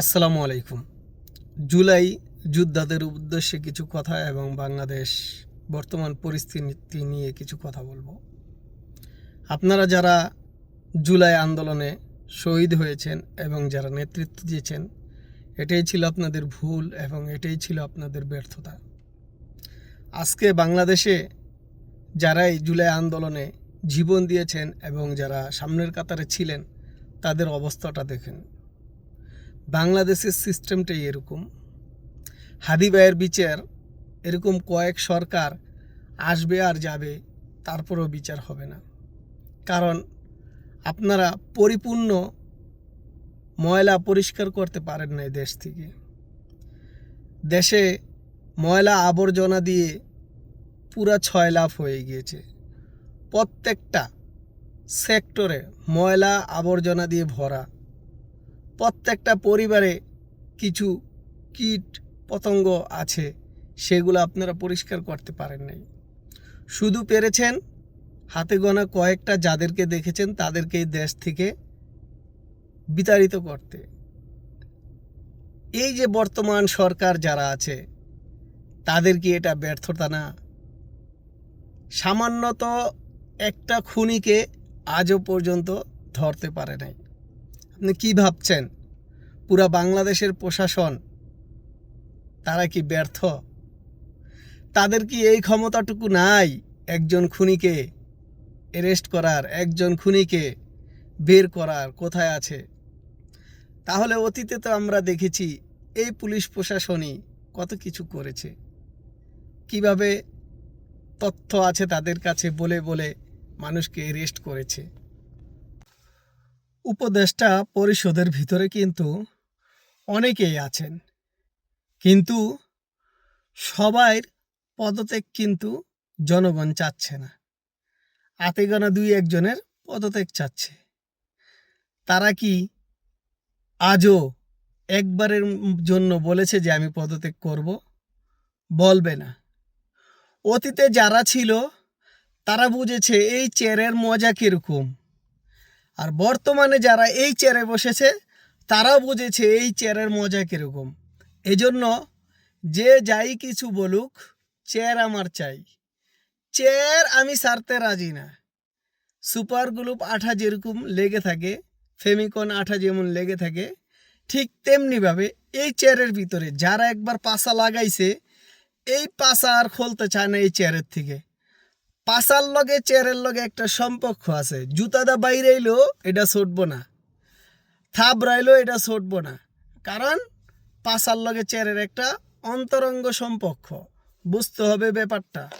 আসসালামু আলাইকুম। জুলাই যোদ্ধাদের উদ্দেশ্যে কিছু কথা এবং বাংলাদেশ বর্তমান পরিস্থিতি নিয়ে কিছু কথা বলব। আপনারা যারা জুলাই আন্দোলনে শহীদ হয়েছেন এবং যারা নেতৃত্ব দিয়েছেন, এটাই ছিল আপনাদের ভুল এবং এটাই ছিল আপনাদের ব্যর্থতা। আজকে বাংলাদেশে যারাই জুলাই আন্দোলনে জীবন দিয়েছেন এবং যারা সামনের কাতারে ছিলেন, তাদের অবস্থাটা দেখেন। বাংলাদেশের সিস্টেমটাই এরকম। হাদি ভাইয়ের বিচার, এরকম কয়েক সরকার আসবে আর যাবে, তারপরেও বিচার হবে না। কারণ আপনারা পরিপূর্ণ ময়লা পরিষ্কার করতে পারেন না দেশ থেকে। দেশে ময়লা আবর্জনা দিয়ে পুরা ছয় লাভ হয়ে গিয়েছে। প্রত্যেকটা সেক্টরে ময়লা আবর্জনা দিয়ে ভরা। প্রত্যেকটা পরিবারে কিছু কীট পতঙ্গ আছে, সেগুলো আপনারা পরিষ্কার করতে পারেন নাই। শুধু পেরেছেন, হাতে গোনা কয়েকটা যাদেরকে দেখেছেন তাদেরকে দেশ থেকে বিতাড়িত করতে। এই যে বর্তমান সরকার যারা আছে, তাদের কি এটা ব্যর্থতা না? সামান্যত একটা খুনিকে আজও পর্যন্ত ধরতে পারে নাই। আপনি কি ভাবছেন? পুরা বাংলাদেশের প্রশাসন, তারা কি ব্যর্থ? তাদের কি এই ক্ষমতাটুকু নাই, একজন খুনিকে অ্যারেস্ট করার, একজন খুনিকে বের করার, কোথায় আছে? তাহলে অতীতে তো আমরা দেখেছি, এই পুলিশ প্রশাসনই কত কিছু করেছে। কীভাবে তথ্য আছে তাদের কাছে বলে বলে মানুষকে অ্যারেস্ট করেছে। উপদেষ্টা পরিষদের ভিতরে কিন্তু অনেকেই আছেন। কিন্তু সবাই পদত্যাগ কিন্তু জনগণ চাচ্ছে না। হাতে গোনা দুই একজনের পদত্যাগ চাচ্ছে। তারা কি আজও একবারের জন্য বলেছে যে আমি পদত্যাগ করব? বলবে না। অতীতে যারা ছিল, তারা বুঝেছে এই চেয়ারের মজা কীরকম? আর বর্তমানে যারা এই চেয়ারে বসেছে, তারাও বুঝেছে এই চেয়ারের মজা কীরকম। এই জন্য যে যাই কিছু বলুক চেয়ার আমার চাই। চেয়ার আমি সারতে রাজি না। সুপার গ্লুপ আঠা যেরকম লেগে থাকে ফেমিকন আঠা যেমন লেগে থাকে, ঠিক তেমনিভাবে এই চেয়ারের ভিতরে যারা একবার পাশা লাগাইছে, এই পাশা আর খুলতে চায় না এই চেয়ারের থেকে। পাশার লগে, চেয়ারের লগে একটা সম্পর্ক আছে। জুতাদা বাইরে এলো, এটা ছুটবো না। থাপ রাইলেও এটা ছুটবো না। কারণ পাশার লগে, চেয়ারের একটা অন্তরঙ্গ সম্পর্ক। বুঝতে হবে ব্যাপারটা।